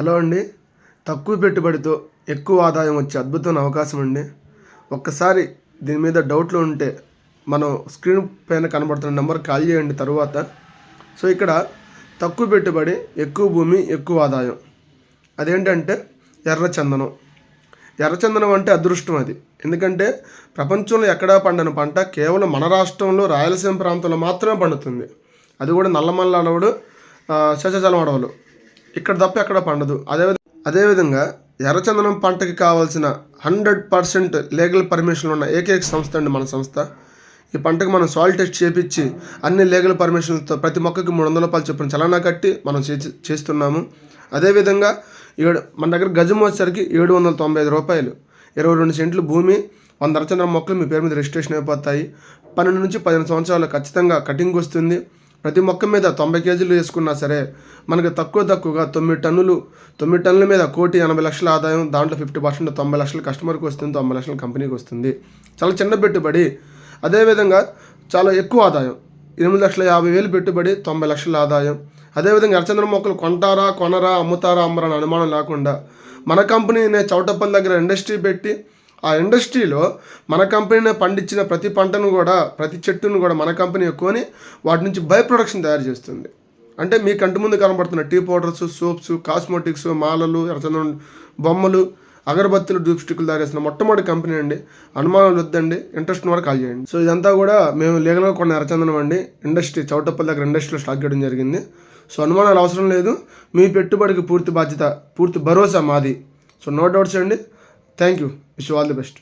Hello అండి. తక్కువ పెట్టుబడితో ఎక్కువ ఆదాయం వచ్చే అద్భుతమైన అవకాశం అండి. ఒక్కసారి దీని మీద డౌట్లు ఉంటే మనం స్క్రీన్ పైన కనబడుతున్న నెంబర్ కాల్ చేయండి తర్వాత. సో ఇక్కడ తక్కువ పెట్టుబడి ఎక్కువ భూమి ఎక్కువ ఆదాయం. అదేంటంటే ఎర్రచందనం ఎర్రచందనం అంటే అదృష్టం అది. ఎందుకంటే ప్రపంచంలో ఎక్కడా పండని పంట కేవలం మన రాష్ట్రంలో రాయలసీమ ప్రాంతంలో మాత్రమే పండుతుంది. అది కూడా నల్లమల్ల అడవుడు శశజలం అడవులు. ఇక్కడ తప్ప ఎక్కడ పండదు. అదే అదేవిధంగా ఎర్రచందనం పంటకి కావాల్సిన హండ్రెడ్ పర్సెంట్ లీగల్ పర్మిషన్లు ఉన్న ఏకైక సంస్థ అండి మన సంస్థ. ఈ పంటకు మనం సాయిల్ టెస్ట్ చేపించి అన్ని లీగల్ పర్మిషన్లతో ప్రతి మొక్కకి మూడు వందల రూపాయలు చొప్పున చలానా కట్టి మనం చే- చేస్తున్నాము. అదేవిధంగా ఏడు మన దగ్గర గజం వచ్చేసరికి ఏడు వందల తొంభై ఐదు రూపాయలు. ఇరవై రెండు సెంట్లు భూమి వంద అరచంద్రం మొక్కలు మీ పేరు మీద రిజిస్ట్రేషన్ అయిపోతాయి. పన్నెండు నుంచి పదిహేను సంవత్సరాలు ఖచ్చితంగా కటింగ్ వస్తుంది. ప్రతి మొక్క మీద తొంభై కేజీలు వేసుకున్నా సరే మనకు తక్కువ తక్కువగా తొమ్మిది టన్నులు తొమ్మిది టన్నుల మీద కోటి ఎనభై లక్షల ఆదాయం దాంట్లో ఫిఫ్టీ పర్సెంట్ తొంభై లక్షలు కస్టమర్కి వస్తుంది తొంభై లక్షలు కంపెనీకి వస్తుంది. చాలా చిన్న పెట్టుబడి. అదేవిధంగా చాలా ఎక్కువ ఆదాయం. ఎనిమిది లక్షల యాభై వేలు పెట్టుబడి తొంభై లక్షల ఆదాయం. అదేవిధంగా ఎర్రచంద్ర మొక్కలు కొంటారా కొనరా అమ్ముతారా అమ్మరా అని అనుమానం లేకుండా మన కంపెనీనే చౌటప్పని దగ్గర ఇండస్ట్రీ పెట్టి ఆ ఇండస్ట్రీలో మన కంపెనీనే పండించిన ప్రతి పంటను కూడా ప్రతి చెట్టును కూడా మన కంపెనీ ఎక్కువని వాటి నుంచి బై ప్రొడక్షన్ తయారు చేస్తుంది. అంటే మీ కంటి ముందు కనబడుతున్న టీ పౌడర్స్ సోప్స్ కాస్మెటిక్స్ మాలలు ఎర్రచందనం బొమ్మలు అగరబత్తులు డూప్ స్టిక్లు తయారు చేసిన మొట్టమొదటి కంపెనీ అండి. అనుమానాలు వద్దండి ఇంట్రెస్ట్ వరకు కాల్ చేయండి. సో ఇదంతా కూడా మేము లీగల్గా కొన్న ఎర్రచందనం అండి. ఇండస్ట్రీ చౌటప్పల్ దగ్గర ఇండస్ట్రీలో స్టాక్ చేయడం జరిగింది. సో అనుమానాలు అవసరం లేదు. మీ పెట్టుబడికి పూర్తి బాధ్యత పూర్తి భరోసా మాది. సో నో డౌట్స్ అండి. Thank you. Wish you all the best.